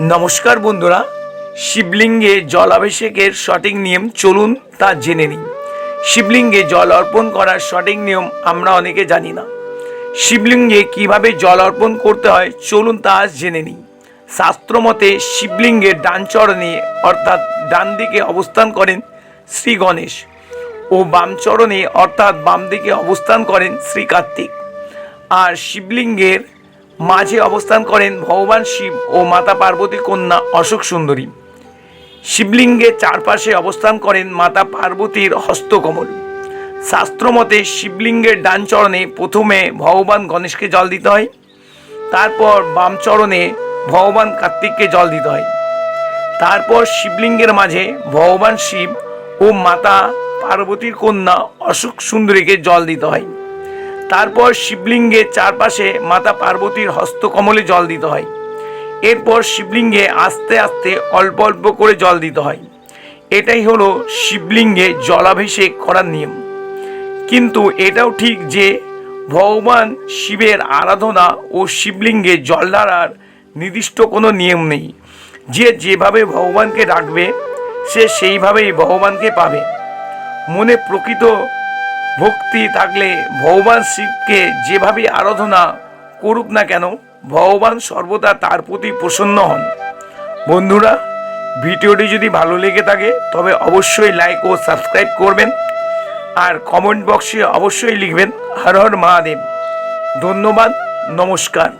নমস্কার বন্ধুরা, শিবলিঙ্গে জলাভিষেকের সঠিক নিয়ম চলুন তা জেনে নিই। শিবলিঙ্গে জল অর্পণ করার সঠিক নিয়ম আমরা অনেকে জানি না। শিবলিঙ্গে কীভাবে জল অর্পণ করতে হয় চলুন তা আজ জেনে নিই। শাস্ত্রমতে শিবলিঙ্গের ডান চরণে অর্থাৎ ডান দিকে অবস্থান করেন শ্রী গণেশ ও বাম চরণে অর্থাৎ বাম দিকে অবস্থান করেন শ্রী কার্তিক। আর শিবলিঙ্গের মাঝে অবস্থান করেন ভগবান শিব ও মাতা পার্বতী কন্যা অশোক সুন্দরী। শিবলিঙ্গের চারপাশে অবস্থান করেন মাতা পার্বতীর হস্তকমল। শাস্ত্রমতে শিবলিঙ্গের ডান চরণে প্রথমে ভগবান গণেশকে জল দিতে হয়, তারপর বাম চরণে ভগবান কার্তিককে জল দিতে হয়। তারপর শিবলিঙ্গের মাঝে ভগবান শিব ও মাতা পার্বতীর কন্যা অশোক সুন্দরীকে জল দিতে হয়। তারপর শিবলিঙ্গের চারপাশে মাতা পার্বতীর হস্তকমলে জল দিতে হয়। এরপর শিবলিঙ্গে আস্তে আস্তে অল্প অল্প করে জল দিতে হয়। এটাই হলো শিবলিঙ্গে জলাভিষেক করার নিয়ম। কিন্তু এটাও ঠিক যে ভগবান শিবের আরাধনা ও শিবলিঙ্গে জল ঢালার নির্দিষ্ট কোনো নিয়ম নেই। যে যেভাবে ভগবানকে ডাকবে, সে সেইভাবেই ভগবানকে পাবে। মনে প্রকৃত ভক্তি থাকলে ভগবান শিবকে যেভাবে আরাধনা করুক না কেন, ভগবান সর্বদা তার প্রতি প্রসন্ন হন। বন্ধুরা, ভিডিওটি যদি ভালো লেগে থাকে, তবে অবশ্যই লাইক ও সাবস্ক্রাইব করবেন। আর কমেন্ট বক্সে অবশ্যই লিখবেন, হর হর মহাদেব। ধন্যবাদ, নমস্কার।